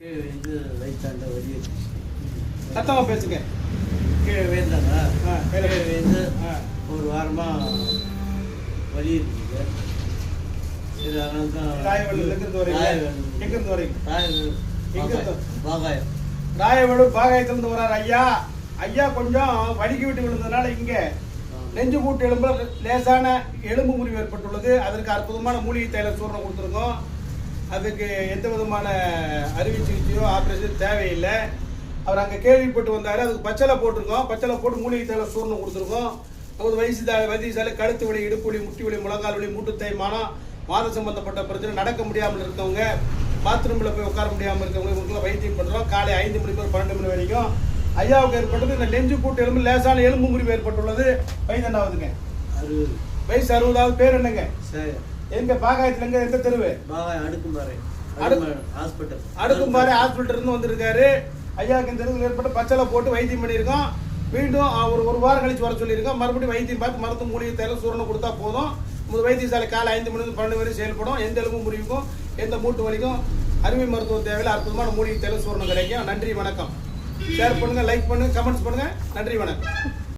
வயிற்றாண்ட வலி இருக்கு. சத்தமாக பேசுங்க. கீழே வேந்தாங்க ஆ, கீழே வேந்து. ஒரு வாரமாக வலி இருக்குது சரி அதனால தான் வரீங்க? ராயவழி. எங்கிருந்து பாகாயம். பாகாயத்திலிருந்து வரார் ஐயா. ஐயா கொஞ்சம் வலிக்கு விட்டு விழுந்ததுனால இங்க நெஞ்சு கூட்டு எலும்புல லேசான எலும்பு முறிவு ஏற்பட்டுள்ளது. அதற்கு அற்புதமான மூலிகை தைல சூரணம் கொடுத்துருக்கோம். அதுக்கு எந்த விதமான அறுவை சிகிச்சையோ ஆப்ரேஷன் தேவையில்லை. அவர் அங்கே கேள்விப்பட்டு வந்தார். அதுக்கு பச்சளை போட்டிருக்கோம். பச்சளை போட்டு மூலிகை தைல சூரணம் கொடுத்துருக்கோம். நமது வயசு வைத்தியசாலை கழுத்து வலி இடுப்பு வலி முட்டி வலி முழங்கால் வலி மூட்டு தேய்மானம் வாதம் சம்பந்தப்பட்ட பிரச்சனை நடக்க முடியாமல் இருக்கவங்க பாத்ரூமில் போய் உட்கார முடியாமல் இருக்கவங்க இவங்களுக்குலாம் வைத்தியம் பண்ணுறோம் காலை ஐந்து மணி முதல் பன்னெண்டு மணி வரைக்கும் ஐயாவுக்கு ஏற்பட்டது. இந்த நெஞ்சு கூட்டு எலும்பு லேசான எலும்பு முறிவு ஏற்பட்டுள்ளது. வயது என்னாவதுங்க? அறுபது. வயசு அறுபதாவது பேர் என்னங்க? சரி. எங்க பாகாயத்துல எங்க? எந்த தெருவு? பாகாயம் அடுக்கும்பாறை. ஹாஸ்பிட்டல் அடுக்கும்பாறை ஹாஸ்பிட்டல் இருந்து வந்திருக்காரு. ஐயாவுக்கு இந்த தெருவில் ஏற்பட்ட பச்சளை போட்டு வைத்தியம் பண்ணியிருக்கோம். மீண்டும் அவர் ஒரு வாரம் கழிச்சு வர சொல்லியிருக்கோம். மறுபடியும் வைத்தியம் பார்த்து மருந்து மூலிகை தைலம் சூரணம் கொடுத்தா போதும். உங்கள் வைத்தியசாலை காலை ஐந்து மணி பன்னெண்டு வரை செயல்படும். எந்த எலும்பு முறிவுக்கும் எந்த மூட்டு வலிக்கும் அருமை மருத்துவம் தேவையில்ல. அற்புதமான மூலிகை தைலம் சூரணம் கிடைக்கும். நன்றி வணக்கம். ஷேர் பண்ணுங்க லைக் பண்ணுங்க கமெண்ட்ஸ் பண்ணுங்க. நன்றி வணக்கம்.